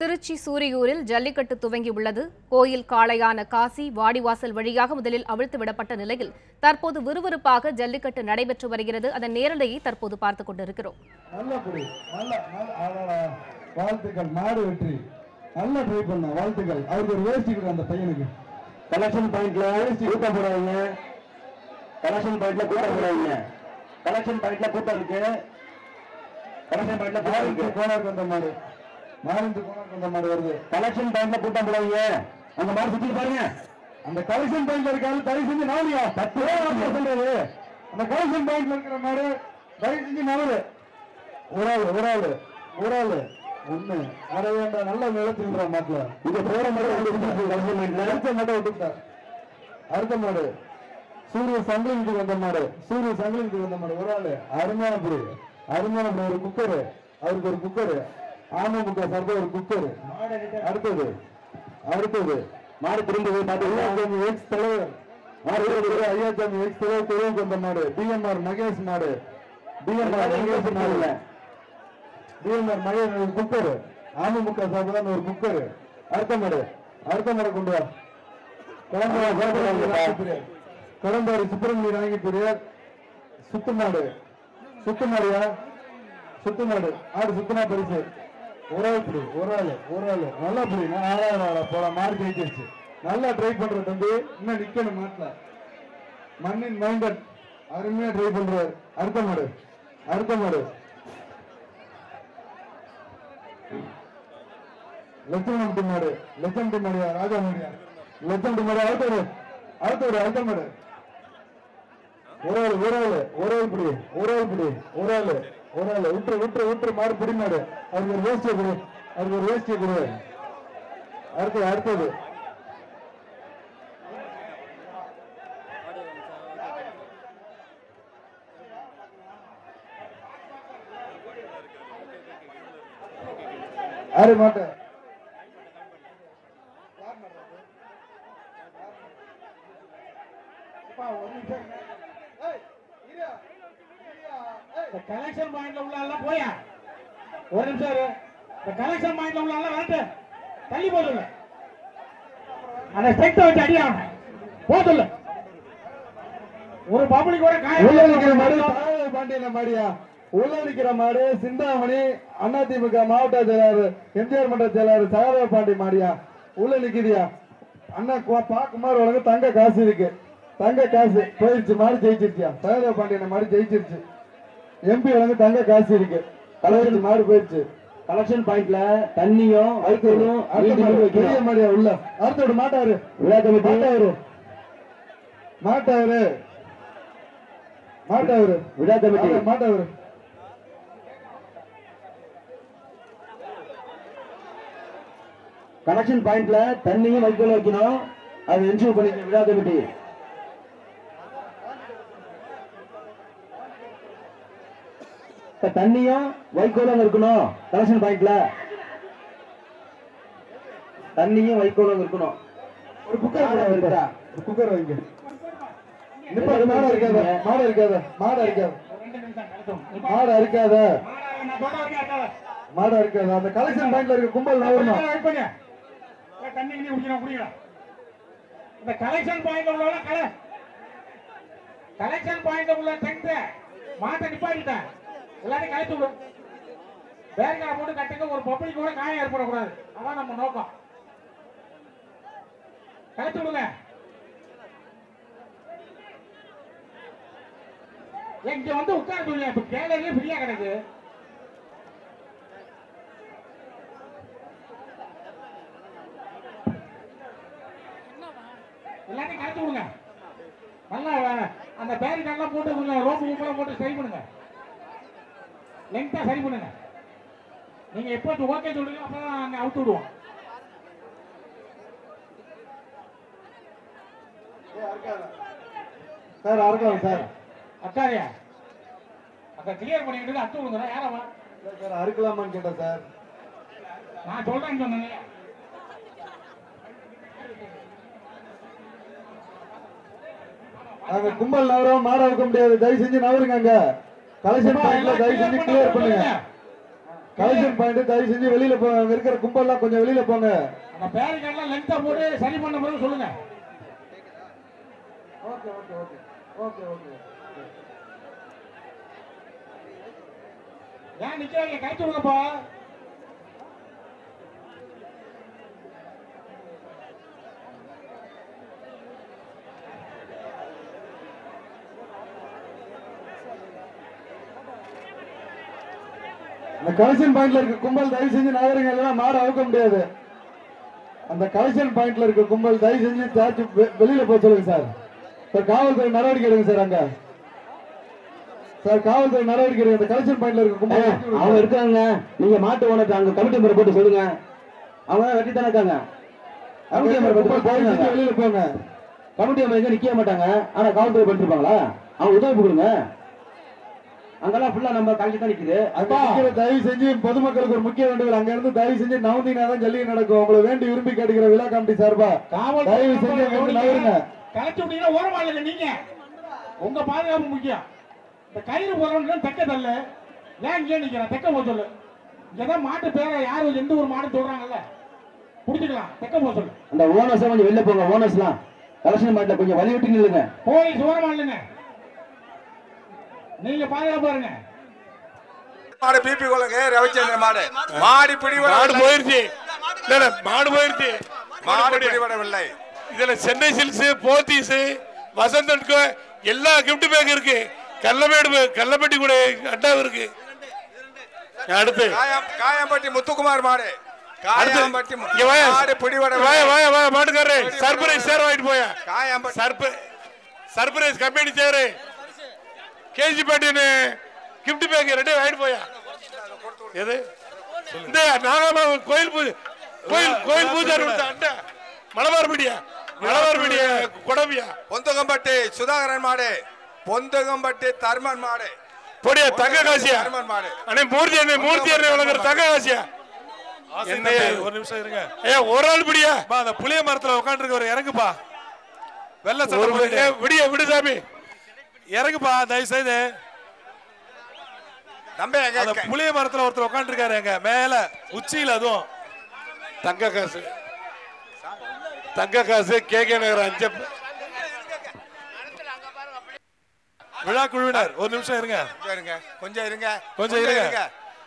திருச்சி சூரியூரில் ஜல்லிக்கட்டு துவங்கியுள்ளது. கோயில் காளையான காசி வாடிவாசல் வழியாக முதலில் அவிழ்த்து விடப்பட்ட நிலையில் தற்போது விறுவிறுப்பாக ஜல்லிக்கட்டு நடைபெற்று வருகிறது. அதன் நேரலையை தற்போது பார்த்துக் கொண்டிருக்கிறோம். நல்ல புடி நல்ல நல்ல- அடடா. வாழ்த்துக்கள் மாடு வெற்றி. நல்லா ட்ரை பண்ண வாழ்த்துக்கள். அவருக்கு ஒரு கொடு அந்த பையனுக்கு. கலெக்ஷன் பாயிண்ட்ல கூட்டம் போடாதீங்க கலெக்ஷன் பாயிண்ட்ல கூட்டம் போடாதீங்க கலெக்ஷன் பாயிண்ட்ல கூட்டம் இருக்கு. கலெக்ஷன் பாயிண்ட்ல கூட்டம் இருக்கு. கோனாருக்கு வந்த மாடு. மாறிந்து கோனாருக்கு வந்த மாடு வருது. கலெக்ஷன் பாயிண்ட்ல கூட்டம் போடாதீங்க. அந்த மாதிரி சுத்தி பாருங்க. அந்த கலெக்ஷன் பாயிண்ட்ல இருக்காரு தயவு செஞ்சு நாளியா பத்து ரூபா சொல்றாரு அந்த கலெக்ஷன் பாயிண்ட்ல இருக்கிற மாடு தயவு செஞ்சு நவரு ஒரு ஆளு ஒரு ஆளு ஒரு ஆளு ஒண்ணு அரை வேண்டாம் நல்லா நிலத்திருக்கிற மாட்டுல. இங்க போற மாதிரி அடுத்த மாடு சூரிய சங்கிலிக்கு வந்த மாடு. சூரிய சங்கிலிக்கு வந்த மாடு. ஒரு ஆளு. அருமையான புடி அருமையான ஒரு குக்கரு. அவருக்கு ஒரு குக்கரு. ஆமமுக சார்பா ஒரு குக்கரு அடுத்தது அடுத்தது. மாடு திரும்ப போய் ஐயாச்சாமி எக்ஸ் தலைவர். மாடு ஐயாச்சாமி எக்ஸ் தலைவர் தெருவுக்கு வந்த மாடு. டிஎம்ஆர் மகேஷ் மாடு. டிஎம்ஆர் மகேஷ் மாடு. டிஎம்ஆர் மகேஷ் ஒரு குக்கரு அமமுக சார்பு ஒரு குக்கரு அடுத்த மாடு. அடுத்த மாடு கொண்டு வா. கடம்பாரி கடம்பாரி சுப்பிரமணிய ராங்கி பெரியார் சுத்து மாடு. சுத்து மாடியா சுத்து மாடு. ஆடு சுத்தனா பரிசு. ஒரு ஆள் புடி ஒரு ஆள் ஒரு ஆள். நல்லா புடி நான் ஆறாயிரம் ஆளா? போல மார்க் ஜெயிச்சிருச்சு. நல்லா ட்ரை பண்ற தம்பி. இன்னும் நிக்கணும் மாட்டல மண்ணின் மைண்டன் அருமையா ட்ரை பண்றாரு. அடுத்த மாடு. அடுத்த மாடு. லட்சமணம் மாடு. லட்சம் மாடியா ராஜா மாடியா லட்சம் மாடு அடுத்த ஒரு அடுத்த அடுத்த மாடு. ஒரு ஆள் ஒரு ஆள் ஒரு ஆள் பிடி ஒரு ஆள் பிடி ஒரு ஆள் ஒரு ஆள். விட்டுரு விட்டுரு விட்டுரு மாடு பிடினாரு அதுக்கு ஒரு வேஸ்டியை கொடு அதுக்கு ஒரு வேஸ்டியை கொடு அடுத்தது அடுத்தது. யாரு மாட்டேன் இந்த கலெக்ஷன் பாயிண்ட்ல உள்ள எல்லாம் போயா? ஒரு நிமிஷம் இரு. இந்த கலெக்ஷன் பாயிண்ட்ல உள்ள எல்லாம் வரட்டு. தள்ளி போதுல அந்த ஸ்டெக்ட வச்சு அடியாங்க போதுல ஒரு பப்ளிக் கூட உள்ள நிக்கிற மாடு பாண்டியன மாடியா? உள்ள நிக்கிற மாடு சிந்தாமணி அதிமுக மாவட்ட செயலாளர் எம்ஜிஆர் மன்ற செயலாளர் சகதேவ பாண்டி மாடியா? உள்ள நிக்குதியா அண்ணா பாக்குமார் உலக தங்க காசு இருக்கு. தங்க காசு. போயிருச்சு மாடு ஜெயிச்சிருச்சியா? சகதேவ பாண்டியன மாடு ஜெயிச்சிருச்சு. எம்பி வழங்க தங்க காசு இருக்கு. போயிருச்சு மாடு போயிருச்சு கலெக்ஷன் பாயிண்ட்ல தண்ணியும் வைக்கோலும் பெரிய மாடியா உள்ள. அடுத்தோடு மாட்டாரு. விழா கமிட்டி மாட்டாரு. மாட்டாரு. மாட்டாரு. விழா கமிட்டி மாட்டாரு. கனெக்ஷன் பாயிண்ட்ல தண்ணியும் வைக்கோலும் வைக்கணும். அது என்ஷூர் பண்ணிக்க விழா கமிட்டி தண்ணியும் வைக்கோலும் இருக்கணும். கலெக்ஷன் பாயிண்ட்ல. தண்ணியும் வைக்கோலும் இருக்கணும். ஒரு குக்கர் கூட இருக்கா? ஒரு குக்கர் வைங்க. நிப்பாடு மாடு இருக்காத. மாடு இருக்காத. மாடு இருக்காத. மாடு இருக்காத. மாடு இருக்காத. அந்த கலெக்ஷன் பாயிண்ட்ல இருக்க கும்பல் நவரணும் வெயிட் பண்ணு. தண்ணி கிண்ணி குடிக்கணும் குடிக்கலாம் இந்த கலெக்ஷன் பாயிண்ட்ல உள்ள கலை கலெக்ஷன் பாயிண்ட்ல உள்ள டென்ட் மாட்டை நிப்பாட்டிட்டேன். எல்லாரையும் கழித்து விடு. பேரிகார போட்டு கட்டுங்க. ஒரு பப்ளிக் கூட காயம் ஏற்படக்கூடாது. அதான் நம்ம நோக்கம். கழித்து விடுங்க. இங்க வந்து உட்கார சொல்லுங்க இப்ப கேலரியே ஃப்ரீயா கிடக்கு. எல்லாத்தையும் கழித்து விடுங்க. நல்லா அந்த அந்த நல்லா போட்டு கொஞ்சம் ரோப்பு போட்டு சரி பண்ணுங்க. லெங்க்தா சரி பண்ணுங்க. நீங்க எப்போ ஓகே சொல்றீங்க அப்பதான் நாங்க அவுத்து விடுவோம். Sir அறுக்கலாம் sir? அக்காரியா அக்கா கிளியர் பண்ணிக்கிட்டு அத்து விடுங்க யாரவா? சார் அறுக்கலாமான்னு கேட்டேன் சார். நான் சொல்றேன்னு சொன்னேன். நாங்க கும்பல் நவரம் மாட இருக்க முடியாது தயவு செஞ்சு நவருங்க அங்க கலெக்ஷன் பாயிண்ட்ல தயவு செஞ்சு கிளியர் பண்ணுங்க. கலெக்ஷன் பாயிண்ட் தயவு செஞ்சு வெளியில போங்க. அங்க இருக்கிற கும்பல்லாம் கொஞ்சம் வெளியில போங்க. அந்த பேரிகார்ட்லாம் லென்த்தா போட்டு சரி பண்ண பிறகு சொல்லுங்க. Okay okay okay okay okay ஏன் நிக்கிறீங்க? கைத்து விடுங்கப்பா அந்த கலெக்ஷன் பாயிண்ட்ல இருக்க கும்பல் தயவு செஞ்சு நகருங்க இல்லைன்னா மாடு அவுக்க முடியாது. அந்த கலெக்ஷன் பாயிண்ட்ல இருக்க கும்பல் தயவு செஞ்சு சார்ஜ் வெளியில போக சொல்லுங்க சார். சார் காவல்துறை நடவடிக்கை எடுங்க சார் அங்க. சார் காவல்துறை நடவடிக்கை எடுங்க. அந்த கலெக்ஷன் பாயிண்ட்ல இருக்க கும்பல். அவங்க இருக்காங்க. நீங்க மாட்டு ஓனத்தை அங்க கமிட்டி முறை போட்டு சொல்லுங்க. அவங்க வெட்டி தானே இருக்காங்க. கமிட்டி முறை செஞ்சு போட்டு வெளியில போங்க. கமிட்டி அமைக்க நிக்க மாட்டாங்க. ஆனா காவல்துறை பண்ணிருப்பாங்களா அவங்க உதவி கொடுங்க. அங்கெல்லாம் ஃபுல்லா நம்ம கலக்கி தான் நிக்குது. தயவு செஞ்சு பொதுமக்களுக்கு ஒரு முக்கிய வேண்டுகோள். அங்க இருந்து தயவு செஞ்சு நவுந்தினா தான் ஜல்லிக்கட்டு நடக்கும். உங்களை வேண்டி விரும்பி கேட்டுக்கிற விழா கமிட்டி சார்பா. காவல் தயவு செஞ்சு அங்க இருந்து நகருங்க. கலெக்ட் விட்டீங்கன்னா ஓரமா இல்லைங்க நீங்க. உங்க பாதுகாப்பு முக்கியம். இந்த கயிறு போறவன் தெக்க தள்ளு. ஏன் இங்கே நிக்கிறேன் தெக்க போக சொல்லு. இங்கதான் மாட்டு பேரை யாரு எந்த ஒரு மாடு சொல்றாங்கல்ல? புடிச்சுக்கலாம். தெக்க போக சொல்லு. அந்த ஓனர்ஸ் கொஞ்சம் வெளில போங்க. ஓனர்ஸ்லாம். கலெக்ஷன் மாட்டில கொஞ்சம் வழி விட்டு நில்லுங்க. போலீஸ் ஓரமா இல்லைங்க. நீங்க பாதுகாப்பா இருங்க. மாடு பிபி கொள்ளுங்க ரவிச்சந்திரன் மாடு. மாடி மாடு பிடிபட போயிருச்சு. இல்ல மாடு போயிருச்சு. மாடு பிடிபடவில்லை. இதுல சென்னை சில்ஸ் போத்தீஸ் வசந்தன்கோ எல்லா கிஃப்ட் பேக் இருக்கு. கல்லமேடு கல்லப்பட்டி கூட அட்டா இருக்கு. அடுத்து. காயம் காயம்பட்டி முத்துக்குமார் மாடு. காயம்பட்டி மு- இங்க வாயா. மாடு வாயா வாயா மாட்டுக்காரரு. சர்ப்ரைஸ் சேர் வாங்கிட்டு போயா. Kayampatti. Surprise surprise company chair. KG பாட்டின்னு gift pack ரெண்டே வாங்கிட்டு போயா? எது? இந்த நாகாம கோயில் பூஜை கோயில் கோயில் பூஜாரி கொடுத்த அண்டா மலபார் மீடியா மலபார் மீடியா கொடவியா பொந்தகம்பட்டி சுதாகரன் மாடு. பொந்தகம்பட்டி தர்மன் மாடு. பொடியா தங்க காசியா? தர்மன் மாடு. அண்ணே மூர்த்தி அண்ணே மூர்த்தி அண்ணே வழங்குற தங்க காசியா? என்ன? ஒரு நிமிஷம் இருங்க. ஏ ஒரு ஆள் பிடியா? பா அந்த புளிய மரத்துல இறங்குப்பா. வெள்ள சட்டை ஒரு போட்டுட்டு. ஏ, விடிய விடு சாமி. இறங்குப்பா தயவு செய்து தம்பி அந்த புளிய மரத்துல ஒருத்தர் உட்காந்துருக்காரு எங்க மேல உச்சியில அதுவும். தங்க காசு. தங்க காசு கே கே நகர் அஞ்சப் விழா குழுவினர் ஒரு நிமிஷம் இருங்க. கொஞ்சம் இருங்க கொஞ்சம் இருங்க. கொஞ்சம் இருங்க.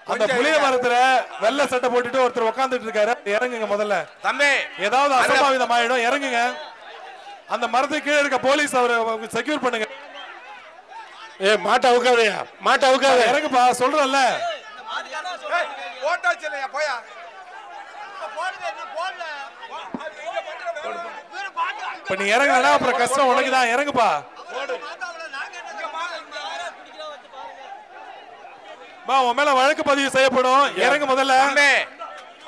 அந்த புளிய. மரத்துல வெள்ள சட்டை போட்டுட்டு ஒருத்தர் உட்காந்துட்டு இருக்காரு. இறங்குங்க முதல்ல. தம்பி. ஏதாவது அசம்பாவிதம் ஆயிடும் இறங்குங்க. அந்த மரத்துக்கு கீழே இருக்க போலீஸ் அவரை செக்யூர் பண்ணுங்க. ஏ மாட்டை அவுக்காதயா மாட்டை அவுக்காத. இறங்குப்பா போயா. இப்ப நீ இறங்குனா அப்புறம் கஷ்டம் உனக்கு தான் இறங்குப்பா பா உன் மேல வழக்கு பதிவு செய்யப்படும். இறங்கு முதல்ல.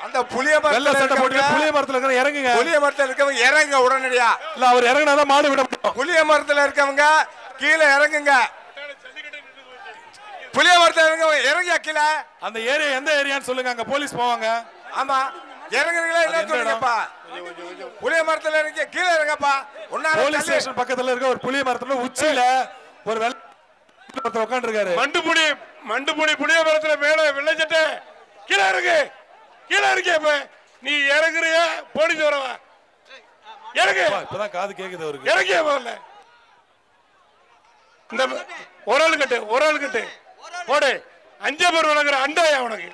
அந்த புளிய வெள்ள சட்டை போட்டு புளிய மரத்துல இருக்கிற இறங்குங்க. புளிய மரத்துல இருக்கவங்க இறங்க உடனடியா. இல்ல அவர் இறங்குனாதான் மாடு விட புளிய மரத்துல இருக்கவங்க கீழே இறங்குங்க. புளிய மரத்துல இருக்கவங்க இறங்கியா கீழே அந்த ஏரியா எந்த ஏரியான்னு சொல்லுங்க அங்க போலீஸ் போவாங்க. ஆமா. இறங்குறீங்களா என்ன சொல்லுங்கப்பா. புளிய மரத்துல இறங்கி கீழே இறங்கப்பா. உன்னால போலீஸ் ஸ்டேஷன் பக்கத்துல இருக்க ஒரு புளிய மரத்துல உச்சியில ஒரு வெள்ள ஒருத்தர் உட்காந்துருக்காரு மண்டுபுடி மண்டுபுடி புளிய மரத்துல மேல வெள்ளச்சட்டை கீழே இறங்கு. கீழே இறங்க இப்ப நீ இறங்குறியா? போலீஸ் வரவா? இறங்கு. இப்பதான் காது கேக்குது அவருக்கு. இறங்கிய முதல்ல? இந்த ஒரு ஆள் கட்டு ஒரு ஆள் கட்டு போடு. அஞ்சு பேர் வழங்குற அண்டாயா உனக்கு.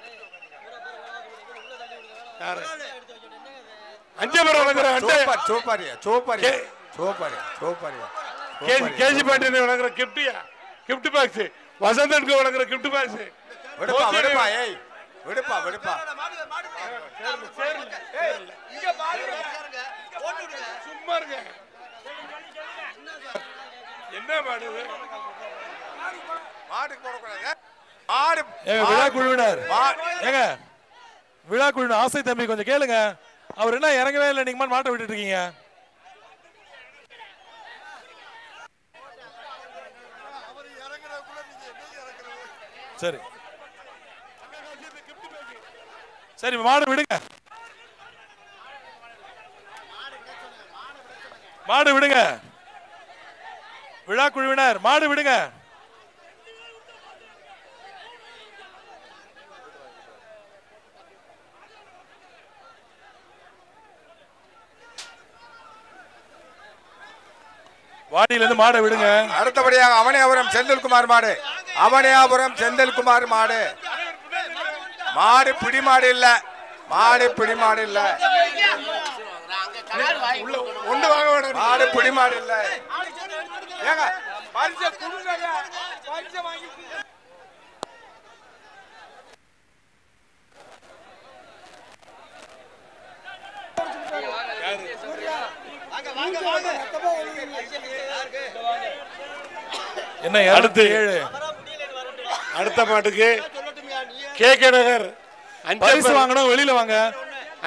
அஞ்சு பேர் வழங்குற அண்டாயா? சூப்பர் சூப்பரியா சூப்பரியா சூப்பரியா சூப்பரியா கேஜி கேஜி பாட்டினை வழங்குற கிப்டியா கிஃப்ட் பாக்ஸ் வசந்தனுக்கு வழங்குற கிஃப்ட் பாக்ஸ் விடுப்பா விடுப்பா ஏய். விடுப்பா விடுப்பா. சும்மா இருங்க. என்ன மாடு இது? மாடு போடக்கூடாது. மாடு ஏங்க விழா குழுவினர். ஏங்க விழா குழுவினர் ஆசை தம்பி கொஞ்சம் கேளுங்க. அவர் என்ன இறங்கவே இல்லை நீங்க மாட்ட விட்டுட்டு இருக்கீங்க. சரி. சரி மாடு விடுங்க. மாடு விடுங்க. விழா குழுவினர் மாடு விடுங்க. வாடியில இருந்து மாடை விடுங்க. அடுத்தபடியாக அவனியாபுரம் செந்தில்குமார் மாடு. அவனியாபுரம் செந்தில்குமார் மாடு. மாடு பிடி மாடு இல்ல. மாடு பிடி மாடு இல்ல. ஒண்ணு வாங்க மாடு பிடி மாடு இல்ல. ஏங்க பரிசை கொடுங்க பரிசை வாங்கி என்ன அடுத்து. அடுத்து ஏழு. அடுத்த மாட்டுக்கு கே கே நகர். பரிசு வாங்கணும் வெளியில வாங்க.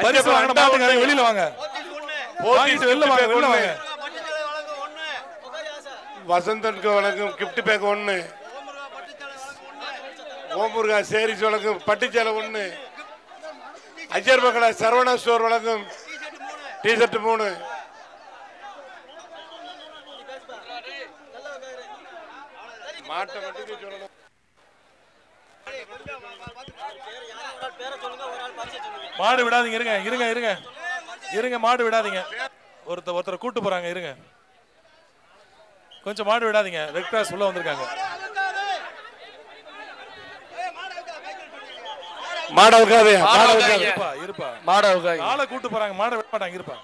பரிசு வாங்கணும் மாட்டுக்காரங்க வெளியில வாங்க. வாங்கிட்டு வெளில வாங்க வெளில வாங்க. வசந்தனுக்கு வழங்கும் கிஃப்ட் பேக் ஒன்று ஓமுருகா சேரிஸ் வழங்கும் பட்டுச்சேலை ஒன்று அஜர் மகளா சரவணா ஸ்டோர் வழங்கும் டிஷர்ட் மூணு. மாட்டை மட்டும் சொல்லணும். மாடு விடாதீங்க இருங்க இருங்க இருங்க. இருங்க மாடு விடாதீங்க. ஒருத்தர் ஒருத்தர் கூட்டு போறாங்க இருங்க. கொஞ்சம் மாடு விடாதீங்க. ரெட் கிராஸ் உள்ள வந்திருக்காங்க. மாட வைக்காதே மாட வைக்காதே இருப்பா இருப்பா. மாட உட்காங்க ஆளை கூட்டு போறாங்க மாடை விட மாட்டாங்க இருப்பா.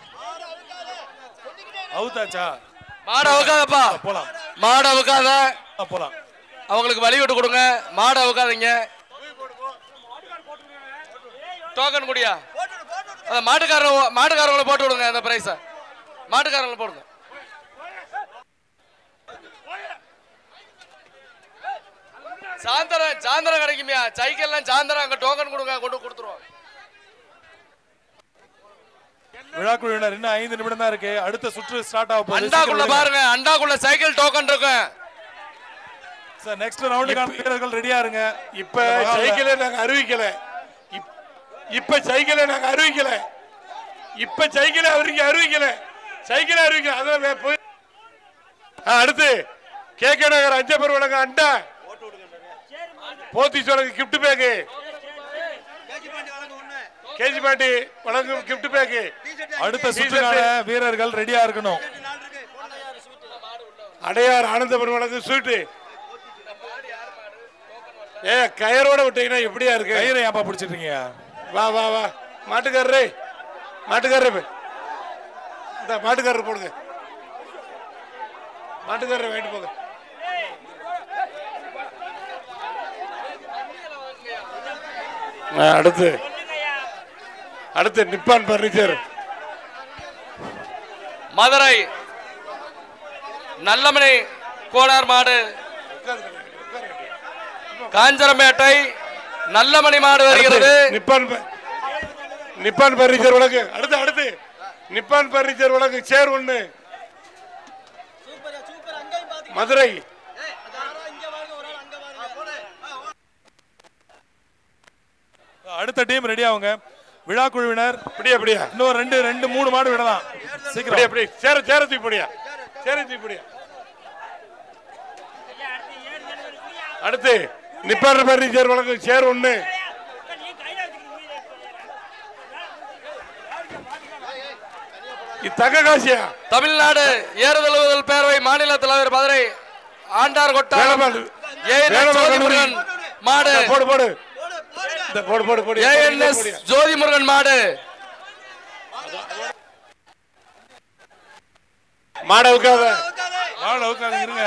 அவுத்தாச்சா? மாட உட்காதப்பா போலாம். மாட உட்காத போலாம். அவங்களுக்கு வழி விட்டு கொடுங்க. மாட உட்காதீங்க டோக்கன் குடியா? அந்த மாட்டுக்காரங்க மாட்டுக்காரங்களை போட்டு விடுங்க அந்த பிரைஸ மாட்டுக்காரங்களை போடுங்க. சாயந்தரம் சாயந்தரம் கிடைக்குமியா? சைக்கிள்லாம் சாயந்தரம் அங்க டோக்கன் கொடுங்க கொண்டு கொடுத்துருவோம். விழா குழுவினர் இன்னும் ஐந்து நிமிடம் தான் இருக்கு. அடுத்த சுற்று ஸ்டார்ட் ஆக போகுது. அண்டாக்குள்ள பாருங்க அண்டாக்குள்ள சைக்கிள் டோக்கன் இருக்கும் சார் நெக்ஸ்ட் ரவுண்டுக்கான வீரர்கள் ரெடியா இருங்க. இப்ப சைக்கிளை நாங்க அறிவிக்கல. இப்- இப்ப சைக்கிளை நாங்க அறிவிக்கல. இப்ப சைக்கிளை அவருக்கு அறிவிக்கல. சைக்கிளை அறிவிக்கல. அதான் போய் அடுத்து கே. கே. நகர் அஞ்சப்பர் வழங்க அண்டா. போத்தீஸ் வழங்கு கிஃப்ட் பேக்கு கேஜி பாண்டி வழங்கும் கிஃப்ட் பேக்கு அடுத்த சுற்றுக்கான வீரர்கள் ரெடியா இருக்கணும். அடையார் ஆனந்தபுரம் வழங்கும் ஸ்வீட்டு ஏ கயரோட விட்டீங்கன்னா எப்படியா இருக்கு? கயிறை ஏப்பா பிடிச்சிட்டு இருக்கீங்க வா வா வா. மாட்டுக்காரரே. மாட்டுக்காரரு இந்த மாட்டுக்காரர் போடுங்க. மாட்டுக்காரரை வாங்கிட்டு போங்க. அடுத்து. அடுத்து நிப்பான் பர்னிச்சர். மதுரை நல்லமணி கோனார் மாடு. காஞ்சரமேட்டை நல்லமணி மாடு வருகிறது. நிப்பான் நிப்பான் பர்னிச்சர் வழக்கு. அடுத்து அடுத்து. நிப்பான் பர்னிச்சர் வழக்கு சேர் ஒண்ணு. மதுரை. அடுத்த டீம் ரெடி ஆகுங்க. விழா குழுவினர் இப்படியா இப்படியா இன்னும் ரெண்டு ரெண்டு மூணு மாடு விடலாம். சீக்கிரம். இப்படி சேர சேர தூக்கி போடியா சேர தூக்கி போடியா அடுத்து பர்னிச்சர் வழக்கு சேர் ஒண்ணு. இது தங்க காசியா? தமிழ்நாடு ஏறுதழுவுதல் பேரவை மாநில தலைவர் மதுரை ஆண்டார் ஜோதிமுருகன் மாடு. போடு போடு. இந்த போடு போடு. ஜோதிமுருகன் மாடு. மாட வைக்காத மாடு உட்காந்து இருங்க.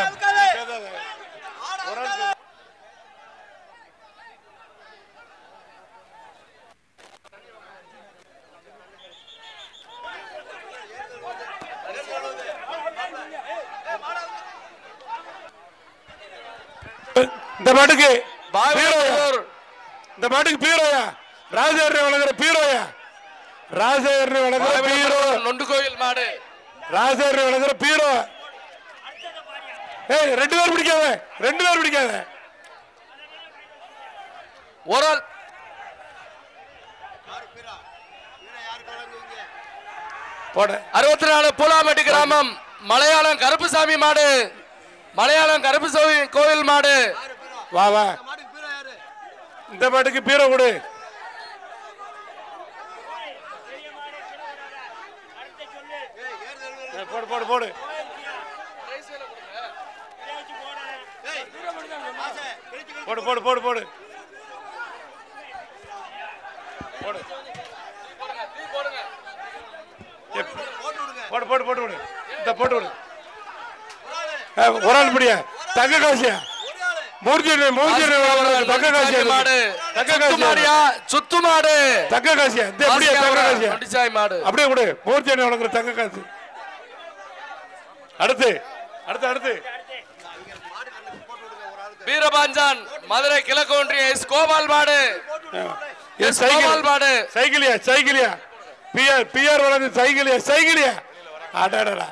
இந்த மாட்டுக்கு பாகூர் இந்த மாட்டுக்கு பீரோயா. ராஜேரி வழங்குற பீரோயா. ராஜேரி வழங்குற பீரோ. நொண்டு கோயில் மாடு. ராஜேரி வழங்குற பீரோ. ஏய் ரெண்டு பேர் பிடிக்காத ரெண்டு பேர் பிடிக்காத. ஒரு ஆள் போட. அறுபத்தி நாலு பூலாமேட்டு கிராமம் மலையாளம் கருப்புசாமி மாடு மலையாளம் கருப்புசாமி கோவில் மாடு. வா வா. இந்த மாட்டுக்கு பீரோ கொடு. போடு போடு போடு. போடு போடு போடு போடு. போடு. போடு போடு போட்டு விடு. இந்த போட்டு விடு. ஒரு ஆள் முடியா தங்க காசியா? மூர்ஜி மூர்ஜி தங்க காசியா மாடு. தங்க காசியா சுத்து மாடு தங்க காசியா? இந்த அப்படியே தங்க காசியா? அப்படியே கொடு மூர்ஜி வணங்குற தங்க காசு. அடுத்து அடுத்து அடுத்து. வீரபாஞ்சான் மதுரை கிழக்கு ஒன்றிய எஸ் கோபால் மாடு இது எஸ் கோபால் சைக்கிள் மாடு சைக்கிளியா சைக்கிளியா பிஆர் பிஆர் வழங்கு சைக்கிளியா சைக்கிளியா அடாடா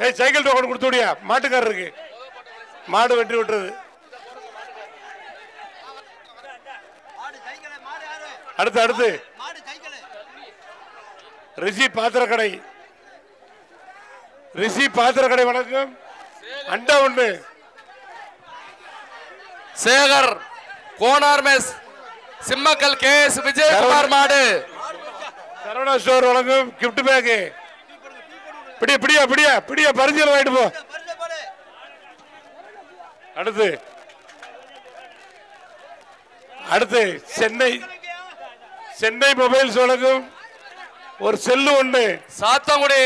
ஏய் சைக்கிள் டோக்கன் கொடுத்து விடியா மாட்டுக்காரருக்கு. மாடு வெட்டி விட்டுறது அடுத்து அடுத்து. ரிஷி பாத்திர கடை ரிஷி பாத்திர கடை வணக்கம். அண்டா ஒண்ணு Shekar Konar mess Simmakkal K S Vijayakumar மாடு. சரவணா ஸ்டோர் வழங்கும் கிஃப்ட் பேக்கு பிடியா பிடியா பிடியா பிடியா பரிஞ்சல் வாங்கிட்டு போ. அடுத்து. அடுத்து சென்னை சென்னை மொபைல்ஸ் வழங்கும் ஒரு செல்லு ஒண்ணு சாத்தங்குடி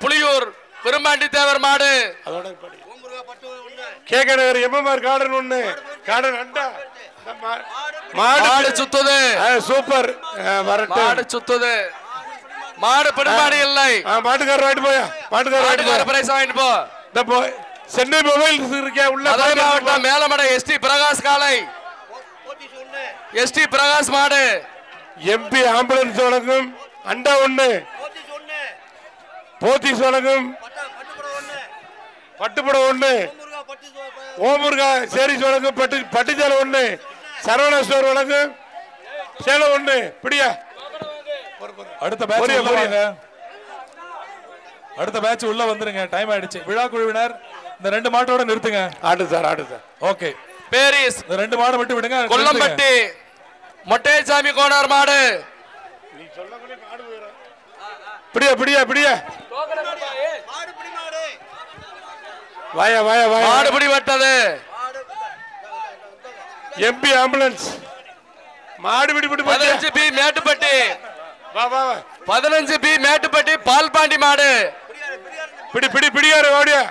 புலியூர் பெருமாண்டி தேவர் மாடு. அதோட படி கேக நகர் எம்எம்ஆர் கார்டன் ஒண்ணு. கார்டன் அண்டா மாடு மாடு சுத்துது. ஆ, சூப்பர். மாடு சுத்துது. மாடு பெருமாடி இல்லை. ஆ, மாட்டுக்காரர் வாங்கிட்டு போயா? மாட்டுக்காரர் வாங்கிட்டு பிரைஸ் வாங்கிட்டு போ. இந்த போ- சென்னை மொபைல்ஸ் இருக்கே உள்ள. மாவட்டம் மேலமடை எஸ்டி பிரகாஷ் காலை எஸ்டி பிரகாஷ் மாடு. எம்பி ஆம்புலன்ஸ் வழங்கும் அண்டா ஒண்ணு. போத்தீஸ் வழங்கும் பட்டுப்படம் ஒண்ணு. ஓமுருகா சேரிஸ் வழங்கும் பட்டு பட்டுச்சாலை ஒண்ணு. சரவணா ஸ்டோர் வழங்கும். சேலம் ஒண்ணு. பிடியா? அடுத்த பேட்ச் அடுத்த பேட்ச் உள்ள வந்துருங்க. டைம் ஆயிடுச்சு. விழா குழுவினர் இந்த ரெண்டு மாட்டோட நிறுத்துங்க. ஆடு சார் ஆடு சார். ஓகே பேரிஸ் இந்த ரெண்டு மாடு மட்டும் விடுங்க. கொல்லம்பட்டி. மொட்டையசாமி கோனார் மாடு. பிடியா பிடியா பிடியா. வாயா வாயா வாயா. மாடு பிடிபட்டது எம்பி ஆம்புலன்ஸ் மாடு பிடி? பதினஞ்சு பி மேட்டுப்பட்டி. வா வா வா. பதினஞ்சு பி மேட்டுப்பட்டி பால்பாண்டி மாடு. பிடி பிடி பிடியாரு ஓடியா.